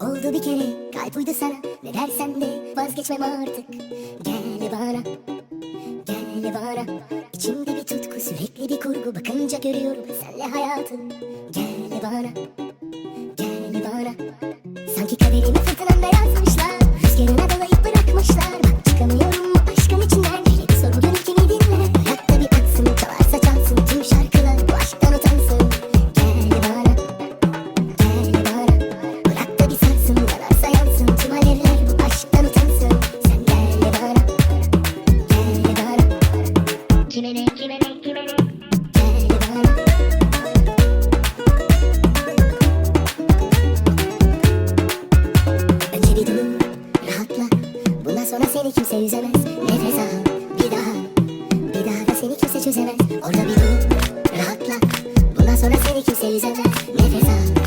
Oldu bir kere kalp uydu sana. Ne dersen de vazgeçmem artık. Gel bana Gel bana. İçimde bir tutku sürekli bir kurgu. Bakınca görüyorum senle hayatı Gel bana Bir dur, rahatla Bundan sonra seni kimse üzemez. Nefes al, bir daha Bir daha da seni kimse çözemez Orada bir dur, rahatla Bundan sonra seni kimse üzemez. Nefes al,